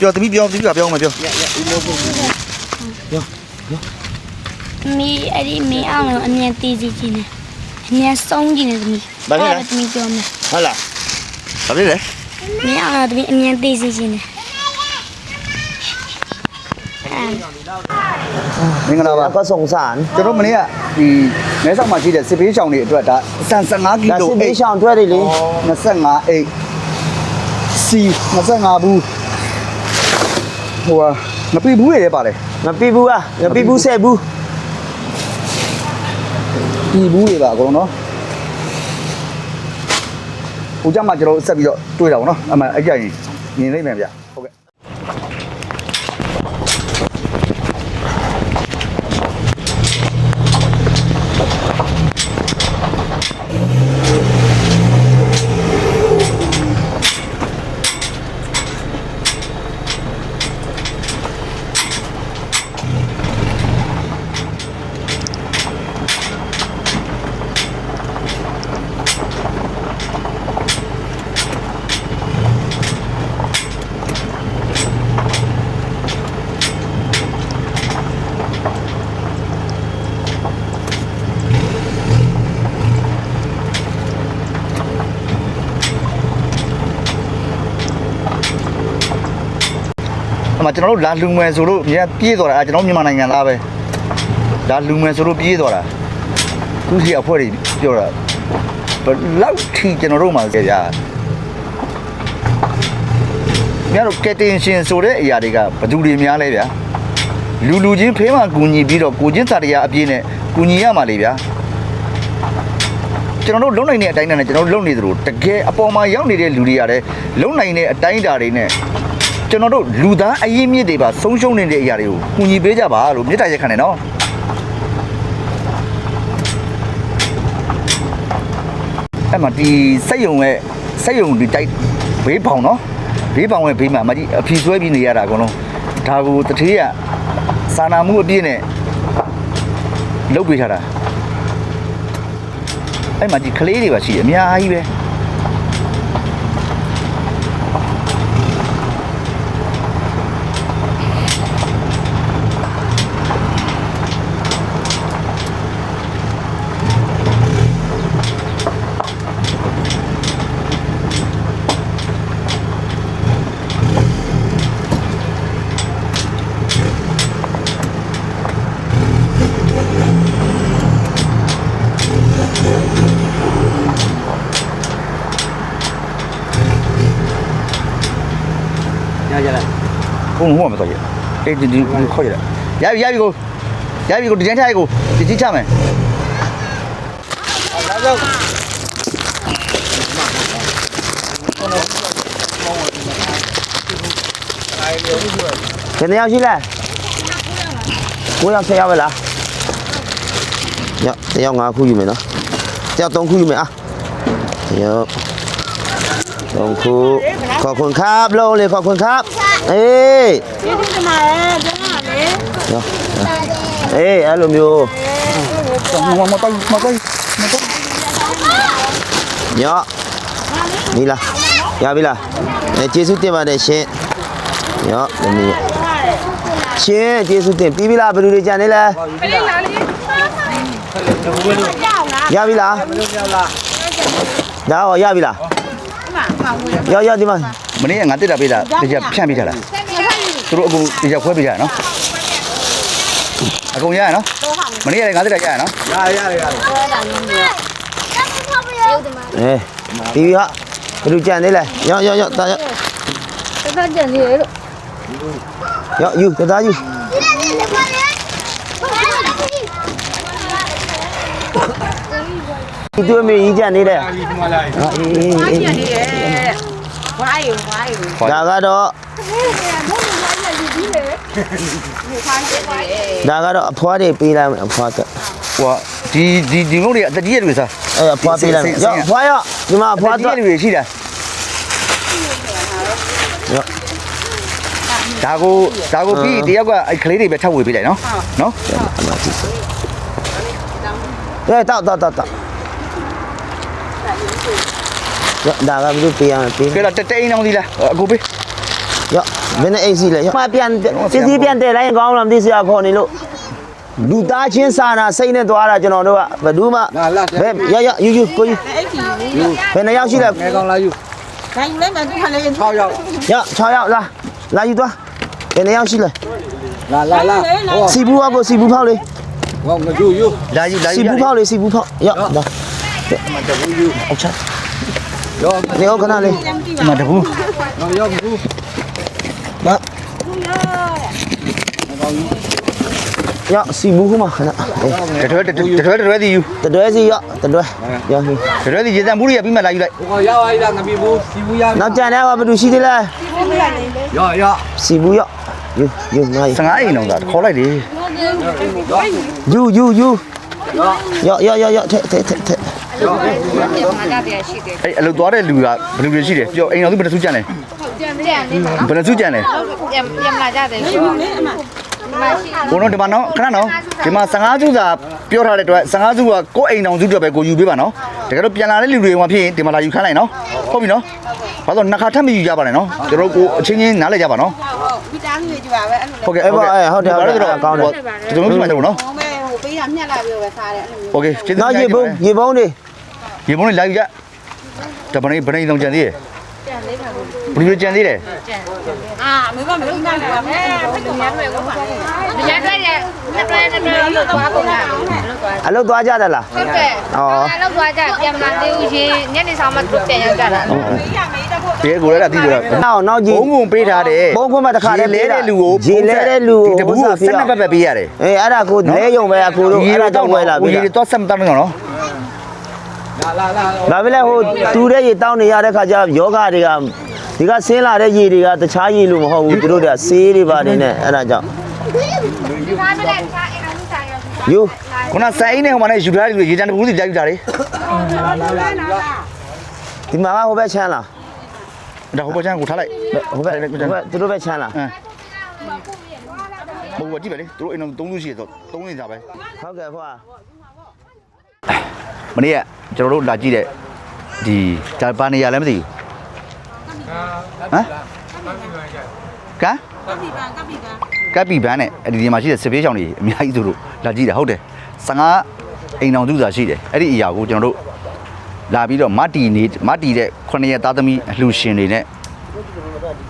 ပြောသမီးပြောသမီးကပြောမှပြောရရဦးမိုးဖို့ပြောပြောမီအဲ့ဒီမင်းအောင်ကိုအမြန်တည်စီခြင်းနဲ့အမြန်ဆုံးခြင်းနဲ့သမီးဘာဖြစ်လဲသမီးပြောမယ်ဟုတ်လားဘာဖြစ်လဲမင်းအောင်ကသမီးအမြန်တည်စီခြင်းနဲ့မင်္ဂလာပါဖတ်ဆောင်ဆန်ကျွန်တော်မနေ့ကဒီမဲဆောက်မှာရှိတဲ့စစ်ပေးချောင်တွေအတွက်ဒါအစံ15ကီလိုစစ်ပေးချောင်အတွက်တွေလေ25အိတ်စီ25ဘူး ဟိုဟာမပြဘူးရပါတယ် มาปีบูอ่ะมาปีบูเซบู ပြည်ဘူးတွေပါအကုန်လုံးနော်ဟိုကြမှာကျွန်တော်ဆက်ပြီးတော့တွေးတာပေါ့နော်အမှန်အကြရင်မြင်နိုင်မယ်ဗျ မှကျွန်တော်တို့လာလူငယ်ဆိုလို့အများပြေးသွားတာအဲကျွန်တော်မြန်မာနိုင်ငံသားပဲလာလူငယ်ဆိုလို့ပြေးသွားတာသူစီအဖွဲ့တွေပြောတာဘယ်လောက်ထိကျွန်တော်တို့မှာကြရများတော့ကက်တင်ရှင်ဆိုတဲ့အရာတွေကဘယ်သူတွေများလဲဗျာလူလူချင်းဖေးမှကူညီပြီးတော့ကိုချင်းစာတရားအပြည့်နဲ့ကူညီရမှာလေဗျာကျွန်တော်တို့လုံနိုင်တဲ့အတိုင်းအတာနဲ့ကျွန်တော်တို့လုံနေသလိုတကယ်အပေါ်မှာရောက်နေတဲ့လူတွေရတယ်လုံနိုင်တဲ့အတိုင်းအတာတွေနဲ့ ကျွန်တော်တို့လူသားအရင်မြစ်တွေပါဆုံးရှုံးနေတဲ့အရာတွေကိုကူညီပေးကြပါလို့မြေတားရက်ခံတယ်နော်အဲ့မှာဒီစက်ယုံရဲ့စက်ယုံဒီတိုက်ဘေးပေါင်နော်ဘေးပေါင်ရဲ့ဘေးမှာမကြီးအဖြီဆွဲပြီးနေရတာအကုန်လုံးဒါကိုတထေးကစာနာမှုအပြည့်နဲ့လုတ်ပေးထားတာအဲ့မှာဒီကလေးတွေပါရှိတယ်အများကြီးပဲ 了，我我们着急，这这这可以了。烟雨烟雨哥，烟雨哥，今天还有个，今天前面。好，走。现在要去嘞？我要吃要不啦？要，要牙裤有没呢？要冬裤有没啊？有。 ลงคุกขอบคุณครับลงเลยขอบคุณครับ เอ้ยเอ้ยอารมณ์อยู่มามาต้องมาต้องมาต้องเยอะนี่ล่ะရပြီလားအဲကျေးဇူးတင်ပါတယ်ရှင်ရောဒီနေ့ရှင်ကျေးဇူးတင်ပြီးပြီလားဘယ်လိုတွေကြံနေလဲရပြီလားဒါရောရပြီလား ရရဒီမှာမနေ့ကငါတက်တာပေးတာတရားဖြန့်ပေးထားတာသူတို့အကုန်တရားခွဲပေးထားတာနော်အကုန်ရရနော်မနေ့ကလည်းငါတက်တာရရနော်အဲပြီးပြီဟာဘယ်လိုကြံနေလဲရရရတာရတက်ကြံနေလို့ရယူတသားယူ ဒီတွေ့မေးကြီးကြံနေတယ်ဟာအေးအေးအေးဝိုင်းဝိုင်းဒါကတော့ဒါကတော့အဖွားတွေပေးလိုက်မယ်အဖွားကဟိုဒီဒီဒီငုတ်တွေအတကြီးတွေစားအဲအဖွားပေးလိုက်မယ်ရောအဖွားရောဒီမှာအဖွားအတော့ကြီးတွေရှိတာရောဒါကိုဒါကိုပြီးတယောက်ကအဲ့ကလေးတွေပဲထပ်ဝေပေးလိုက်နော်နော်အဲတောက်တောက်တောက်တောက် ရောဒါကဘယ်လိုပေးရမလဲပေးကဲတော့တက်တိန်အောင်သီးလားအကိုပေးရောဘယ်နဲ့အိတ်စီလဲမပြန်ပစ္စည်းပြန်တယ်လိုက်ရင်ကောင်းလားမသိစရာခေါ်နေလို့လူသားချင်းစာနာစိတ်နဲ့သွားတာကျွန်တော်တို့ကဘယ်သူမှဘယ်ရရယူယူကိုယူအဲ့ဒီဘယ်နှစ်ယောက်ရှိလဲငယ်ကောင်လာယူဒါယူလိုက်မှသူခါလေး6ယောက်ရ6ယောက်လာလာယူသွားဘယ်နှစ်ယောက်ရှိလဲလာလာလာဟောစီဘူးကကိုစီဘူးဖောက်လေဟောငယူယူလာယူလာယူစီဘူးဖောက်လေစီဘူးဖောက်ရလာ အောက်ချရောနေအောင်ခဏလေးဒီမှာတဘူးရောရောဘူးလာရစီဘူးခမခဏတတွဲတတွဲတတွဲစီယူတတွဲစီရတတွဲရယူတတွဲစီရေတံဘူးရပြီးမှလာယူလိုက်ဟောရောက်ရည်လားငပြီဘူးစီဘူးရနောက်ကြံတဲ့ကဘယ်သူရှိသေးလဲရောရောစီ ဘူးရယူယူနိုင်15အိမ်တော့သာခေါ်လိုက်လေယူယူယူရရရရထဲထဲထဲထဲအဲ့အလုပ်သွားတဲ့လူကဘယ်လိုတွေရှိတယ်ပြောအိမ်တော်သူဘယ်နှစုကြံလဲပြန်ပြန်လေးပါဘယ်နှစုကြံလဲပြန်ပြန်လာကြတယ်ဆိုတော့ဒီမှာရှိဘုံတော့ဒီမှာနော်ခဏနော်ဒီမှာ15စုသာပြောထားတဲ့အတွက်15စုကကိုယ်အိမ်တော်စုအတွက်ပဲကိုယူပေးပါနော်တကယ်တော့ပြန်လာတဲ့လူတွေဟိုမှာဖြစ်ရင်ဒီမှာလာယူခိုင်းလိုက်နော်ဟုတ်ပြီနော်ဘာလို့နှစ်ခါထပ်မယူကြပါနဲ့နော်ကျွန်တော်ကိုအချင်းချင်းနားလည်ကြပါနော်မိသားစုတွေကြည့်ပါပဲအဲ့လိုဟုတ်ကဲ့အဲ့ပါအဲ့ဟုတ်တယ်ဟုတ်တယ်ကောင်းတယ်ကျွန်တော်တို့ပြန်တော့နော်ဟိုမဲဟို ပေးတာမြက်လိုက်ပြီးတော့ပဲစားတယ်အဲ့လိုမျိုး Okay ကျေးဇူးနောတင်က်ကြရေပါဘုံယ်ရေဘုံတွေရေပုံးလေးလိုက်ကြတပနေပနေအောင်ကြံသေးတယ်ကျန်လေးပါဘူးဘယ်လိုကြံသေးတယ်အာမေမမလို့မှန်းပါပဲဖိတ်ကောင်ရလွယ်ကောပါမရတွေ့တဲ့နှစ်တွဲနှစ်တွဲလို့သွားကုန်တာလို့သွားအလုပ်သွားကြတယ်လားဟုတ်ကဲ့လောက်သွားကြပြန်မလာသေးဘူးရှင်ညနေဆောင်မှသူပြန်ရောက်ကြတာ ဟုတ် ဘယ်ကိုလဲတာသိလို့နောက်နောက်ကြီးဘုံဘုံပေးထားတယ်ဘုံခွင့်မတစ်ခါတည်းလဲပေးတာတဲ့လူကိုရေလဲတဲ့လူကိုဒီတပူကိုဆက်နှစ်ပတ်ပဲပေးရတယ်အေးအဲ့ဒါကိုလဲယုံပဲအကိုတို့အဲ့ဒါကြောင့်ဝဲလာပြီရေတော့ဆက်မတောင်းတော့နော်လာလာလာဒါပဲလေဟိုတူတဲ့ရေတောင်းနေရတဲ့ခါကျယောဂတွေကဒီကဆင်းလာတဲ့ရေတွေကတခြားရေလို့မဟုတ်ဘူးသူတို့ကဆေးတွေပါနေနဲ့အဲ့ဒါကြောင့်စားမလဲစားအိမ်အောင်စားရောယူခုနစိုင်းနေဟိုမှာလည်းယူထားတယ်ရေတံတပူစီကြာယူတာလေဒီမှာကဟိုဘက်ချမ်းလား ဒါဟိုဘချမ်းကိုထားလိုက်ဟိုဘက်ဟိုဘက်သူတို့ဘက်ချမ်းလားအင်းဘုံကကြည့်ပဲလေသူတို့အိမ်တော်သုံးစုရှိတော့သုံးနေကြပဲဟုတ်ကဲ့ဖွာမနေ့ကကျွန်တော်တို့လာကြည့်တဲ့ဒီဂျပန်နေရလည်းမသိဘူးဟမ်ကမ်ကပ်ပြီပါကပ်ပြီပါကပ်ပီဘန်းနဲ့အဲ့ဒီဒီမှာရှိတဲ့စစ်ပေးချောင်းတွေအများကြီးသူတို့လာကြည့်တာဟုတ်တယ်15အိမ်တော်သူစာရှိတယ်အဲ့ဒီအရာကိုကျွန်တော်တို့ လာပြီးတော့မတ်တီနေမတ်တီတဲ့9ရက်သားသမီးအလှူရှင်တွေနဲ့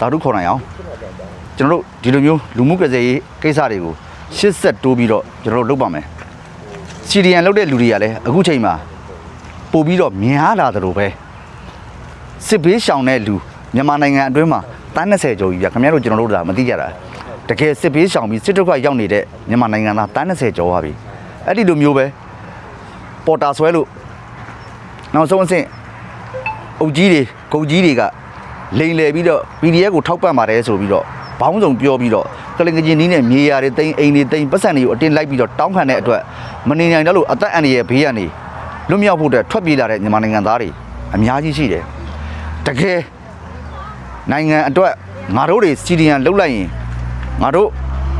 တာတို့ခေါ်နိုင်အောင်ကျွန်တော်တို့ဒီလိုမျိုးလူမှုကစားရေးကိစ္စတွေကိုရှစ်ဆက်တိုးပြီးတော့ကျွန်တော်တို့လုပ်ပါမယ်စီဒီယန်လုပ်တဲ့လူတွေကလည်းအခုချိန်မှာပို့ပြီးတော့များလာတယ်လို့ပဲစစ်ဘေးရှောင်တဲ့လူမြန်မာနိုင်ငံအတွင်းမှာတန်း20ကျော်ကြီးပြခင်ဗျားတို့ကျွန်တော်တို့ဒါမသိကြတာတကယ်စစ်ဘေးရှောင်ပြီးစစ်တုခရောက်နေတဲ့မြန်မာနိုင်ငံသားတန်း20ကျော်ပါပြီအဲ့ဒီလိုမျိုးပဲပေါ်တာဆွဲလို့ နောက်ဆုံးအဆင့်အုပ်ကြီးတွေဂုတ်ကြီးတွေကလိန်လည်ပြီးတော့ PDF ကိုထောက်ပံ့ပါတယ်ဆိုပြီးတော့ဘောင်းဆောင်ပြောပြီးတော့ကလင်ကချင်းနီးနဲ့မြေယာတွေတိန်အိမ်တွေတိန်ပတ်စံတွေကိုအတင်းလိုက်ပြီးတော့တောင်းခံတဲ့အတွက်မနေနိုင်တော့လို့အသက်အန္တရာယ်ဘေးကနေလွတ်မြောက်ဖို့အတွက်ထွက်ပြေးလာတဲ့မြန်မာနိုင်ငံသားတွေအများကြီးရှိတယ်တကယ်နိုင်ငံအတွက်ငါတို့တွေစီဒီယန်လှုပ်လိုက်ရင်ငါတို့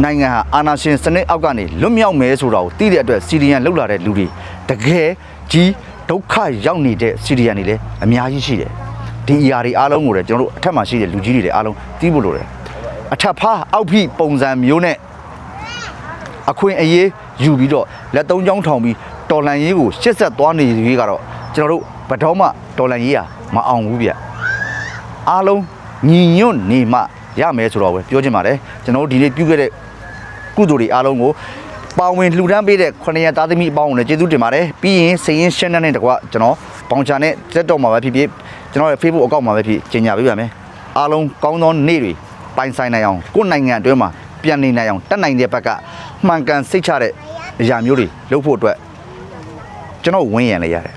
နိုင်ငံဟာအာဏာရှင်စနစ်အောက်ကနေလွတ်မြောက်မယ်ဆိုတာကိုသိတဲ့အတွက်စီဒီယန်လှုပ်လာတဲ့လူတွေတကယ်ကြီး ဒုက္ခရောက်နေတဲ့စီဒီယန်တွေလည်းအများကြီးရှိတယ်ဒီအရာတွေအားလုံးကိုလည်းကျွန်တော်တို့အထက်မှာရှိတဲ့လူကြီးတွေလည်းအားလုံးသိဖို့လိုတယ်အထက်ဖားအောက်ဖိပုံစံမျိုးနဲ့အခွင့်အရေးယူပြီးတော့လက်သုံးချောင်းထောင်ပြီးတော်လန်ရေးကိုရှစ်ဆက်သွားနေရေးကတော့ကျွန်တော်တို့ဘယ်တော့မှတော်လန်ရေးဟာမအောင်ဘူးဗျအားလုံးညီညွတ်နေမှရမယ်ဆိုတော့ပဲပြောချင်ပါတယ်ကျွန်တော်တို့ဒီနေ့ပြုခဲ့တဲ့ကုသိုလ်တွေအားလုံးကို ပါဝင်လှူဒန်းပေးတဲ့ခொနရသားသမီးအပေါင်းကိုလည်းကျေးဇူးတင်ပါတယ်ပြီးရင်စရင်ရှင်းတဲ့တကွကျွန်တော်ပေါင်ချာနဲ့တက်တော့မှာပဲဖြစ်ဖြစ်ကျွန်တော်ရဲ့ Facebook အကောင့်မှာပဲဖြစ်ကြီးညာပေးပါမယ်အားလုံးကောင်းသောနေ့တွေပိုင်ဆိုင်နိုင်အောင်ကိုယ့်နိုင်ငံအတွင်းမှာပြန်နေနိုင်အောင်တက်နိုင်တဲ့ဘက်ကမှန်ကန်စိတ်ချတဲ့အရာမျိုးတွေလုပ်ဖို့အတွက်ကျွန်တော်ဝင်းရံလိုက်ရတယ်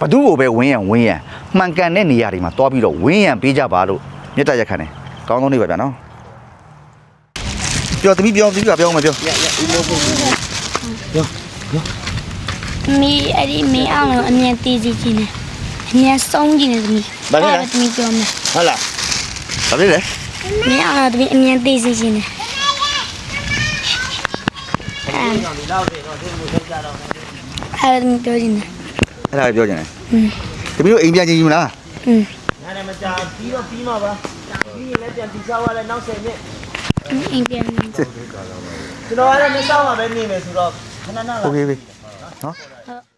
ဘသူ့ကိုပဲဝင်းရံဝင်းရံမှန်ကန်တဲ့နေရာတွေမှာတွားပြီးတော့ဝင်းရံပေးကြပါလို့မြတ်တရက်ခံတယ်ကောင်းကောင်းနေပါဗျာနော် ပြောသမီးပြောသမီးကပြောမှာပြောမီအဲ့ဒီမင်းအောင်လို့အမြန်သေးစီခြင်းနဲ့အမြန်ဆုံးခြင်းနဲ့သမီးသမီးပြောမယ်ဟုတ်လားဘာလဲလဲမင်းအောင်လို့သမီးအမြန်သေးစီခြင်းနဲ့အဲ့ဒါသမီးပြောခြင်းနဲ့အဲ့ဒါပြောကြတယ်သမီးတို့အိမ်ပြန်ချင်းယူမလားอืมနားလည်းမကြာပြီးတော့ပြီးမှာပါပြီးရင်လည်းပြန်တီချောက်ရလဲနောက်10နှစ် အိမ်ပြန်နေ ကျွန်တော်ကလည်းမစောင်းမှာပဲနေမယ်ဆိုတော့ခဏခဏလာ โอเคပြီနော် ဟုတ်